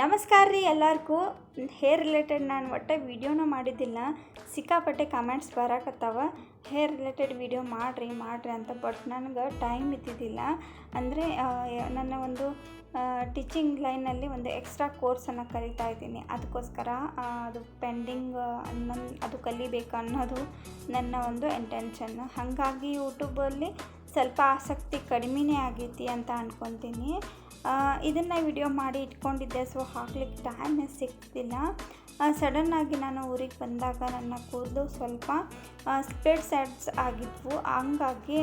ನಮಸ್ಕಾರ ರೀ ಎಲ್ಲರಿಗೂ. ಹೇರ್ ರಿಲೇಟೆಡ್ ನಾನು ಒಟ್ಟೆ ವೀಡಿಯೋನ ಮಾಡಿದ್ದಿಲ್ಲ. ಸಿಕ್ಕಾಪಟ್ಟೆ ಕಮೆಂಟ್ಸ್ ಬರಾಕತ್ತಾವ. ಹೇರ್ ರಿಲೇಟೆಡ್ ವೀಡಿಯೋ ಮಾಡಿರಿ ಮಾಡಿರಿ ಅಂತ ಬಟ್ ನನಗೆ ಟೈಮ್ ಇದ್ದಿದ್ದಿಲ್ಲ. ಅಂದರೆ ನನ್ನ ಒಂದು ಟೀಚಿಂಗ್ ಲೈನಲ್ಲಿ ಒಂದು ಎಕ್ಸ್ಟ್ರಾ ಕೋರ್ಸನ್ನು ಕಲಿತಾ ಇದ್ದೀನಿ. ಅದಕ್ಕೋಸ್ಕರ ಅದು ಪೆಂಡಿಂಗ್ ನನ್ನ ಅದು ಕಲಿಬೇಕು ಅನ್ನೋದು ನನ್ನ ಒಂದು ಇಂಟೆನ್ಷನ್ ಹಾಗಾಗಿ ಯೂಟ್ಯೂಬಲ್ಲಿ ಸ್ವಲ್ಪ ಆಸಕ್ತಿ ಕಡಿಮೆನೇ ಆಗೈತಿ ಅಂತ ಅನ್ಕೊತೀನಿ. ಇದನ್ನು ವಿಡಿಯೋ ಮಾಡಿ ಇಟ್ಕೊಂಡಿದ್ದೆ. ಸೊ ಹಾಕ್ಲಿಕ್ಕೆ ಟೈಮ್ ಸಿಗ್ತಿಲ್ಲ. ಸಡನ್ನಾಗಿ ನಾನು ಊರಿಗೆ ಬಂದಾಗ ನನ್ನ ಕೂದಲು ಸ್ವಲ್ಪ ಸ್ಪ್ಲಿಟ್ ಸೈಡ್ಸ್ ಆಗಿದ್ವು. ಹಂಗಾಗಿ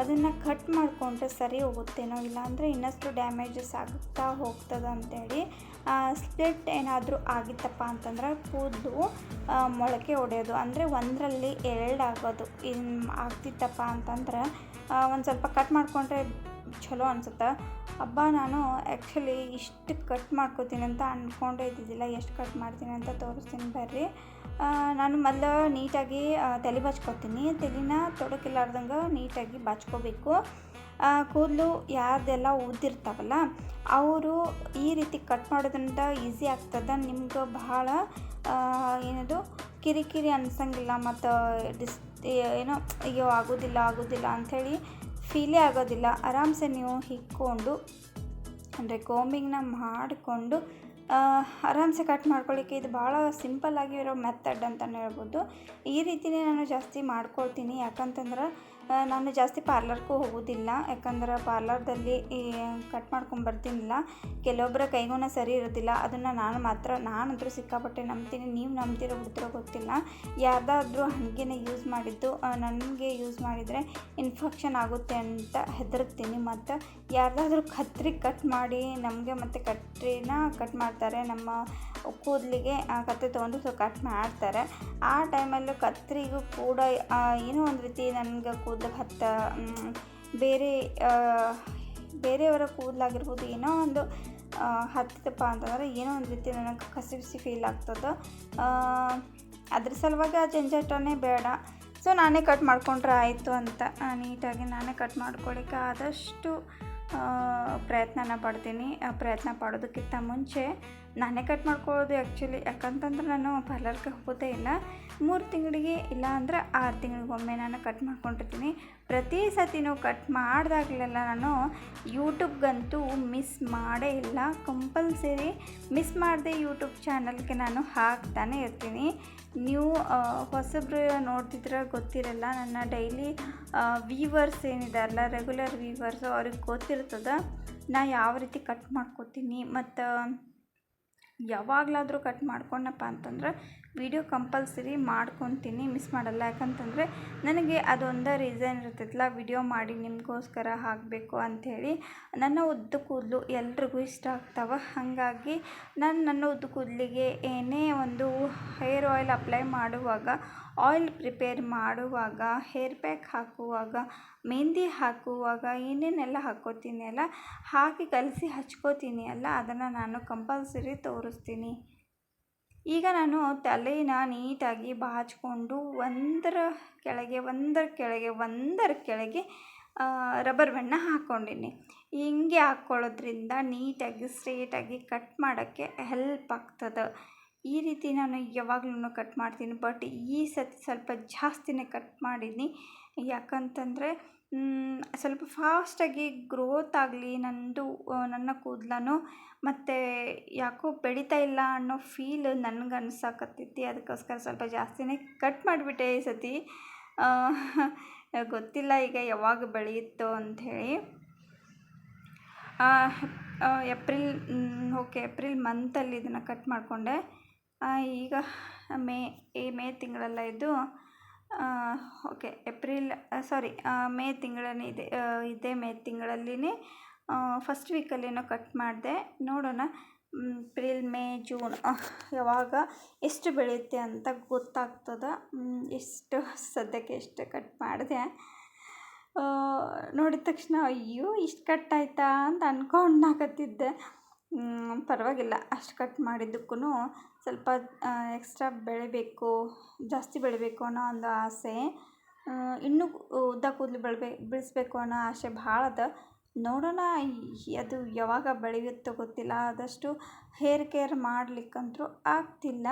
ಅದನ್ನು ಕಟ್ ಮಾಡಿಕೊಂಡ್ರೆ ಸರಿ ಹೋಗುತ್ತೇನೋ ಇಲ್ಲಾಂದರೆ ಇನ್ನಷ್ಟು ಡ್ಯಾಮೇಜಸ್ ಆಗುತ್ತಾ ಹೋಗ್ತದೆ ಅಂತೇಳಿ ಸ್ಪ್ಲಿಟ್ ಏನಾದರೂ ಆಗಿತ್ತಪ್ಪ ಅಂತಂದ್ರೆ ಕೂದಲು ಮೊಳಕೆ ಒಡೆಯೋದು. ಅಂದರೆ ಒಂದರಲ್ಲಿ ಎರಡು ಆಗೋದು. ಇನ್ನು ಆಗ್ತಿತ್ತಪ್ಪ ಅಂತಂದ್ರೆ ಒಂದು ಸ್ವಲ್ಪ ಕಟ್ ಮಾಡಿಕೊಂಡ್ರೆ ಚಲೋ ಅನ್ಸುತ್ತೆ? ಹಬ್ಬ ನಾನು ಆ್ಯಕ್ಚುಲಿ ಇಷ್ಟು ಕಟ್ ಮಾಡ್ಕೋತೀನಿ ಅಂತ ಅಂದ್ಕೊಂಡೇ ಇದ್ದಿದ್ದಿಲ್ಲ. ಎಷ್ಟು ಕಟ್ ಮಾಡ್ತೀನಿ ಅಂತ ತೋರಿಸ್ತೀನಿ ಬರ್ರಿ. ನಾನು ಮೊದಲು ನೀಟಾಗಿ ತಲೆ ಬಾಚ್ಕೊತೀನಿ. ತಲೆನ ತೊಡಕಿಲ್ಲಾರ್ದಂಗೆ ನೀಟಾಗಿ ಬಾಚ್ಕೋಬೇಕು. ಕೂದಲು ಯಾರ್ದೆಲ್ಲ ಉದ್ದಿರ್ತಾವಲ್ಲ, ಅವರು ಈ ರೀತಿ ಕಟ್ ಮಾಡೋದ್ರಿಂದ ಈಸಿ ಆಗ್ತದೆ. ನಿಮ್ಗೆ ಬಹಳ ಏನದು, ಕಿರಿಕಿರಿ ಅನ್ಸಂಗಿಲ್ಲ ಮತ್ತು ಡಿಸ್ ಏನೋ, ಅಯ್ಯೋ, ಆಗೋದಿಲ್ಲ ಆಗೋದಿಲ್ಲ ಅಂಥೇಳಿ ಫೀಲೇ ಆಗೋದಿಲ್ಲ. ಆರಾಮ್ಸೆ ನೀವು ಹಿಕ್ಕೊಂಡು, ಅಂದರೆ ಕೋಂಬಿಂಗ್ನ ಮಾಡಿಕೊಂಡು ಆರಾಮ್ಸೆ ಕಟ್ ಮಾಡ್ಕೊಳ್ಳಿಕ್ಕೆ ಇದು ಭಾಳ ಸಿಂಪಲ್ ಆಗಿರೋ ಮೆಥಡ್ ಅಂತಲೇ ಹೇಳ್ಬೋದು. ಈ ರೀತಿನೇ ನಾನು ಜಾಸ್ತಿ ಮಾಡ್ಕೊಳ್ತೀನಿ. ಯಾಕಂತಂದ್ರೆ ನಾನು ಜಾಸ್ತಿ ಪಾರ್ಲರ್ಗೂ ಹೋಗೋದಿಲ್ಲ, ಯಾಕಂದ್ರೆ ಪಾರ್ಲರ್ದಲ್ಲಿ ಕಟ್ ಮಾಡ್ಕೊಂಡು ಬರ್ತೀನಿಲ್ಲ. ಕೆಲವೊಬ್ಬರ ಕೈಗುಣ ಸರಿ ಇರೋದಿಲ್ಲ, ಅದನ್ನು ನಾನು ಮಾತ್ರ ನಾನಂತರೂ ಸಿಕ್ಕಾಪಟ್ಟೆ ನಂಬ್ತೀನಿ, ನೀವು ನಂಬ್ತಿರೋ ಬಿಡ್ತಿರೋ ಗೊತ್ತಿಲ್ಲ. ಯಾರ್ದಾದ್ರೂ ಹಂಗೆನೇ ಯೂಸ್ ಮಾಡಿದ್ದು ನನಗೆ ಯೂಸ್ ಮಾಡಿದರೆ ಇನ್ಫೆಕ್ಷನ್ ಆಗುತ್ತೆ ಅಂತ ಹೆದರ್ತೀನಿ ಮತ್ತು ಯಾರ್ದಾದ್ರೂ ಕತ್ರಿ ಕಟ್ ಮಾಡಿ ನಮಗೆ ಮತ್ತು ಕತ್ರಿನ ಕಟ್ ಮಾಡ್ತಾರೆ, ನಮ್ಮ ಕೂದಲಿಗೆ ಕತ್ತೆ ತೊಗೊಂಡು ಸೊ ಕಟ್ ಮಾಡ್ತಾರೆ. ಆ ಟೈಮಲ್ಲೂ ಕತ್ತರಿಗೂ ಕೂಡ ಏನೋ ಒಂದು ರೀತಿ ನನಗೆ ಕೂದಲಿಗೆ ಹತ್ತ ಬೇರೆ ಬೇರೆಯವರ ಕೂದಲಾಗಿರ್ಬೋದು, ಏನೋ ಒಂದು ಹತ್ತಿತಪ್ಪ ಅಂತಂದ್ರೆ ಏನೋ ಒಂದು ರೀತಿ ನನಗೆ ಕಸಿ ಬಿಸಿ ಫೀಲ್ ಆಗ್ತದೆ. ಅದ್ರ ಸಲುವಾಗಿ ಆ ಜಂಜಾಟನೇ ಬೇಡ. ಸೊ ನಾನೇ ಕಟ್ ಮಾಡಿಕೊಂಡ್ರೆ ಆಯಿತು ಅಂತ ನೀಟಾಗಿ ನಾನೇ ಕಟ್ ಮಾಡ್ಕೊಳ್ಳಿಕ್ಕೆ ಆದಷ್ಟು ಪ್ರಯತ್ನನ ಪಡ್ತೀನಿ ಪ್ರಯತ್ನ ಪಡೋದಕ್ಕಿಂತ ಮುಂಚೆ. ನಾನೇ ಕಟ್ ಮಾಡ್ಕೊಳ್ಳೋದು ಆ್ಯಕ್ಚುಲಿ ಯಾಕಂತಂದ್ರೆ ನಾನು ಪಾರ್ಲರ್ಗೆ ಹೋಗೋದೇ ಇಲ್ಲ. ಮೂರು ತಿಂಗಳಿಗೆ ಇಲ್ಲ ಅಂದ್ರೆ ಆರು ತಿಂಗಳಿಗೊಮ್ಮೆ ನಾನು ಕಟ್ ಮಾಡ್ಕೊಂಡಿರ್ತೀನಿ. ಪ್ರತಿ ಸತಿನೂ ಕಟ್ ಮಾಡಿದಾಗಲೆಲ್ಲ ನಾನು ಯೂಟ್ಯೂಬ್ಗಂತೂ ಮಿಸ್ ಮಾಡೇ ಇಲ್ಲ. ಕಂಪಲ್ಸರಿ ಮಿಸ್ ಮಾಡದೆ ಯೂಟ್ಯೂಬ್ ಚಾನಲ್ಗೆ ನಾನು ಹಾಕ್ತಾನೆ ಇರ್ತೀನಿ. ನೀವು ಹೊಸಬ್ರು ನೋಡ್ತಿದ್ರೆ ಗೊತ್ತಿರಲ್ಲ, ನನ್ನ ಡೈಲಿ ವೀವರ್ಸ್ ಏನಿದಾರಲ್ಲ ರೆಗ್ಯುಲರ್ ವೀವರ್ಸು ಅವ್ರಿಗೆ ಗೊತ್ತಿರ್ತದೆ. ನಾ ಯಾವ ರೀತಿ ಕಟ್ ಮಾಡ್ಕೋತೀನಿ, ಮತ್ತು ಯಾವಾಗಲಾದರೂ ಕಟ್ ಮಾಡ್ಕೊಂಡಪ್ಪ ಅಂತಂದ್ರೆ ವಿಡಿಯೋ ಕಂಪಲ್ಸರಿ ಮಾಡ್ಕೊತೀನಿ ಮಿಸ್ ಮಾಡಲ್ಲ. ಯಾಕಂತಂದರೆ ನನಗೆ ಅದೊಂದೇ ರೀಸನ್ ಇರ್ತೈತಲ್ಲ ವಿಡಿಯೋ ಮಾಡಿ ನಿಮಗೋಸ್ಕರ ಹಾಕಬೇಕು ಅಂಥೇಳಿ. ನನ್ನ ಉದ್ದ ಕೂದಲು ಎಲ್ರಿಗೂ ಇಷ್ಟ ಆಗ್ತಾವೆ. ಹಾಗಾಗಿ ನಾನು ನನ್ನ ಉದ್ದ ಕೂದಲಿಗೆ ಏನೇ ಒಂದು ಹೇರ್ ಆಯಿಲ್ ಅಪ್ಲೈ ಮಾಡುವಾಗ ಆಯಿಲ್ ಪ್ರಿಪೇರ್ ಮಾಡುವಾಗ, ಹೇರ್ ಪ್ಯಾಕ್ ಹಾಕುವಾಗ, ಮೆಹಂದಿ ಹಾಕುವಾಗ ಏನೇನೆಲ್ಲ ಹಾಕ್ಕೋತೀನಿ ಅಲ್ಲ ಹಾಕಿ ಕಲಸಿ ಹಚ್ಕೋತೀನಿ ಅಲ್ಲ ಅದನ್ನು ನಾನು ಕಂಪಲ್ಸರಿ ತೋರಿಸ್ತೀನಿ. ಈಗ ನಾನು ತಲೆನ ನೀಟಾಗಿ ಬಾಚಿಕೊಂಡು ಒಂದರ ಕೆಳಗೆ ಒಂದರ ಕೆಳಗೆ ಒಂದರ ಕೆಳಗೆ ರಬ್ಬರ್ ಬಣ್ಣ ಹಾಕ್ಕೊಂಡಿನಿ ಹಿಂಗೆ ಹಾಕ್ಕೊಳ್ಳೋದ್ರಿಂದ ನೀಟಾಗಿ, ಸ್ಟ್ರೇಟಾಗಿ ಕಟ್ ಮಾಡೋಕ್ಕೆ ಹೆಲ್ಪ್ ಆಗ್ತದೆ. ಈ ರೀತಿ ನಾನು ಯಾವಾಗಲೂ ಕಟ್ ಮಾಡ್ತೀನಿ. ಬಟ್ ಈ ಸತಿ ಸ್ವಲ್ಪ ಜಾಸ್ತಿನೇ ಕಟ್ ಮಾಡಿದ್ದೀನಿ. ಯಾಕಂತಂದರೆ ಸ್ವಲ್ಪ ಫಾಸ್ಟಾಗಿ ಗ್ರೋತ್ ಆಗಲಿ, ನಂದು ನನ್ನ ಕೂದಲನು ಮತ್ತು ಯಾಕೋ ಬೆಳೀತಾ ಇಲ್ಲ ಅನ್ನೋ ಫೀಲ್ ನನಗೆ ಅನ್ಸಕ್ಕತ್ತೈತಿ ಅದಕ್ಕೋಸ್ಕರ ಸ್ವಲ್ಪ ಜಾಸ್ತಿನೇ ಕಟ್ ಮಾಡಿಬಿಟ್ಟೆ ಈ ಸತಿ. ಗೊತ್ತಿಲ್ಲ ಈಗ ಯಾವಾಗ ಬೆಳೆಯುತ್ತೋ ಅಂಥೇಳಿ. ಏಪ್ರಿಲ್ ಓಕೆ, ಏಪ್ರಿಲ್ ಮಂತಲ್ಲಿ ಇದನ್ನು ಕಟ್ ಮಾಡಿಕೊಂಡೆ. ಈಗ ಮೇ ಈ ಮೇ ತಿಂಗಳಲ್ಲ ಇದು ಓಕೆ ಏಪ್ರಿಲ್ ಸಾರಿ ಮೇ ತಿಂಗಳಲ್ಲಿ ಇದೆ ಇದೇ ಮೇ ತಿಂಗಳಲ್ಲಿನೇ ಫಸ್ಟ್ ವೀಕಲ್ಲೇನೋ ಕಟ್ ಮಾಡಿದೆ. ನೋಡೋಣ ಏಪ್ರಿಲ್ ಮೇ ಜೂನ್ ಯಾವಾಗ ಎಷ್ಟು ಬೆಳೆಯುತ್ತೆ ಅಂತ ಗೊತ್ತಾಗ್ತದೆ. ಎಷ್ಟು ಸದ್ಯಕ್ಕೆ ಎಷ್ಟು ಕಟ್ ಮಾಡಿದೆ. ನೋಡಿದ ತಕ್ಷಣ ಅಯ್ಯೋ ಇಷ್ಟು ಕಟ್ ಆಯಿತಾ ಅಂತ ಅನ್ಕೊಂಡಾಕತ್ತಿದ್ದೆ ಮ್, ಪರವಾಗಿಲ್ಲ. ಅಷ್ಟು ಕಟ್ ಮಾಡಿದ್ದಕ್ಕೂ ಸ್ವಲ್ಪ ಎಕ್ಸ್ಟ್ರಾ ಬೆಳಿಬೇಕು, ಜಾಸ್ತಿ ಬೆಳಿಬೇಕು ಅನ್ನೋ ಒಂದು ಆಸೆ. ಇನ್ನೂ ಉದ್ದ ಕೂದಲು ಬೆಳಬೇ, ಬೆಳೆಸ್ಬೇಕು ಅನ್ನೋ ಆಸೆ ಭಾಳ ಅದ. ನೋಡೋಣ ಅದು ಯಾವಾಗ ಬೆಳೆಯುತ್ತೋ ಗೊತ್ತಿಲ್ಲ. ಆದಷ್ಟು ಹೇರ್ ಕೇರ್ ಮಾಡಲಿಕ್ಕಂತೂ ಆಗ್ತಿಲ್ಲ.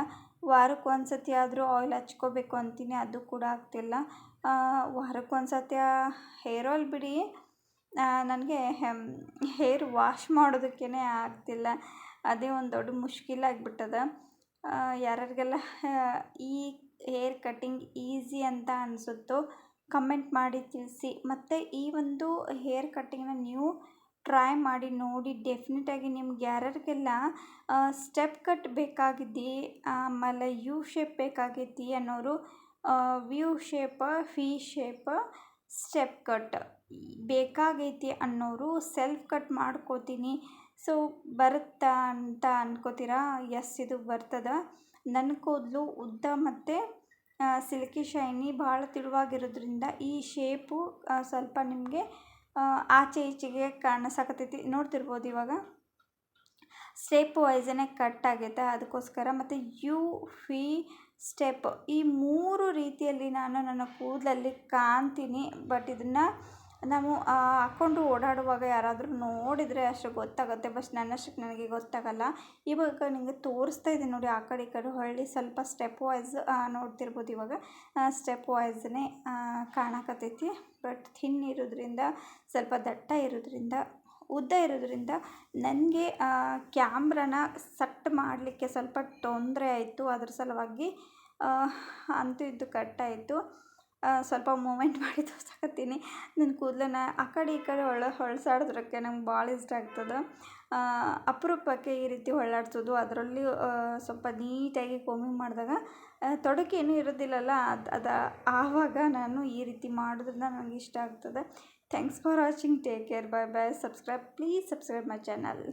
ವಾರಕ್ಕೆ ಒಂದು ಸತಿ ಆದರೂ ಆಯಿಲ್ ಹಚ್ಕೋಬೇಕು ಅಂತೀನಿ, ಅದು ಕೂಡ ಆಗ್ತಿಲ್ಲ. ವಾರಕ್ಕೆ ಒಂದು ಸತಿ ಹೇರ್ ಆಯಿಲ್ ಬಿಡಿ. ನನಗೆ ಹೇರ್ ವಾಶ್ ಮಾಡೋದಕ್ಕೇ ಆಗ್ತಿಲ್ಲ. ಅದೇ ಒಂದು ದೊಡ್ಡ ಮುಷ್ಕಿಲ್ ಆಗಿಬಿಟ್ಟದ. ಯಾರ್ಯಾರಿಗೆಲ್ಲ ಈ ಹೇರ್ ಕಟ್ಟಿಂಗ್ ಈಸಿ ಅಂತ ಅನಿಸುತ್ತೋ ಕಮೆಂಟ್ ಮಾಡಿ ತಿಳಿಸಿ. ಮತ್ತು ಈ ಒಂದು ಹೇರ್ ಕಟ್ಟಿಂಗ್ನ ನೀವು ಟ್ರೈ ಮಾಡಿ ನೋಡಿ. ಡೆಫಿನೆಟಾಗಿ ನಿಮ್ಗೆ ಯಾರ್ಯಾರಿಗೆಲ್ಲ ಸ್ಟೆಪ್ ಕಟ್ ಬೇಕಾಗಿದ್ದಿ, ಆಮೇಲೆ ಯು ಶೇಪ್ ಬೇಕಾಗೈತಿ ಅನ್ನೋರು ವ್ಯೂ ಶೇಪ, ಫಿ ಶೇಪ, ಸ್ಟೆಪ್ ಕಟ್. ಬೇಕಾಗೈತಿ ಅನ್ನೋರು ಸೆಲ್ಫ್ ಕಟ್ ಮಾಡ್ಕೋತೀನಿ. ಸೊ ಬರುತ್ತಾ ಅಂತ ಅನ್ಕೋತೀರಾ? ಎಸ್ ಇದು ಬರ್ತದೆ. ನನ್ನ ಕೂದಲು ಉದ್ದ ಮತ್ತು ಸಿಲ್ಕಿ ಶೈನಿ ಭಾಳ ತಿಳುವಾಗಿರೋದ್ರಿಂದ ಈ ಶೇಪು ಸ್ವಲ್ಪ ನಿಮಗೆ ಆಚೆ ಈಚೆಗೆ ಕಾಣಿಸಕತ್ತೈತಿ ನೋಡ್ತಿರ್ಬೋದು ಇವಾಗ? ಸ್ಟೆಪ್ ವೈಸನೇ ಕಟ್ ಆಗೈತೆ. ಅದಕ್ಕೋಸ್ಕರ ಮತ್ತು ಯು ಫಿ ಸ್ಟೆಪ್ ಈ ಮೂರು ರೀತಿಯಲ್ಲಿ ನಾನು ನನ್ನ ಕೂದಲಲ್ಲಿ ಕಾಣ್ತೀನಿ. ಬಟ್ ಇದನ್ನು ನಾವು ಹಾಕ್ಕೊಂಡು ಓಡಾಡುವಾಗ ಯಾರಾದರೂ ನೋಡಿದರೆ ಅಷ್ಟು ಗೊತ್ತಾಗುತ್ತೆ, ಬಟ್ ನನ್ನಷ್ಟಕ್ಕೆ ನನಗೆ ಗೊತ್ತಾಗಲ್ಲ. ಇವಾಗ ನಿಮಗೆ ತೋರಿಸ್ತಾ ಇದ್ದೀನಿ ನೋಡಿ ಆ ಕಡೆ ಈ ಕಡೆ ಹೊಳ್ಳಿ ಸ್ವಲ್ಪ ಸ್ಟೆಪ್ ವೈಸ್ ನೋಡ್ತಿರ್ಬೋದು ಇವಾಗ. ಸ್ಟೆಪ್ ವೈಸ್ನೇ ಕಾಣಕತ್ತೈತಿ. ಬಟ್ ಥಿನ್ ಇರೋದ್ರಿಂದ, ಸ್ವಲ್ಪ ದಟ್ಟ ಇರೋದ್ರಿಂದ, ಉದ್ದ ಇರೋದ್ರಿಂದ ನನಗೆ ಕ್ಯಾಮ್ರನ ಸಟ್ ಮಾಡಲಿಕ್ಕೆ ಸ್ವಲ್ಪ ತೊಂದರೆ ಆಯಿತು. ಅದ್ರ ಸಲುವಾಗಿ ಅಂತೂ ಇದ್ದು ಕಟ್ಟಾಯಿತು ಸ್ವಲ್ಪ ಮೂಮೆಂಟ್ ಮಾಡಿ ತೋರ್ಸಕತ್ತೀನಿ. ನನ್ನ ಕೂದಲನ್ನ ಆ ಕಡೆ ಈ ಕಡೆ ಹೊಳ ಹೊಳ್ಸಾಡೋದ್ರಕ್ಕೆ ನಂಗೆ ಭಾಳ ಇಷ್ಟ ಆಗ್ತದೆ. ಅಪರೂಪಕ್ಕೆ ಈ ರೀತಿ ಹೊಳ್ಳಾಡ್ಸೋದು, ಅದರಲ್ಲಿ ಸ್ವಲ್ಪ ನೀಟಾಗಿ ಕೋಮಿಂಗ್ ಮಾಡಿದಾಗ ತೊಡಕೇನೂ ಇರೋದಿಲ್ಲಲ್ಲ, ಅದು ಅದು ಆವಾಗ ನಾನು ಈ ರೀತಿ ಮಾಡೋದ್ರಿಂದ ನನಗೆ ಇಷ್ಟ ಆಗ್ತದೆ. Thanks for watching take care bye bye subscribe please subscribe my channel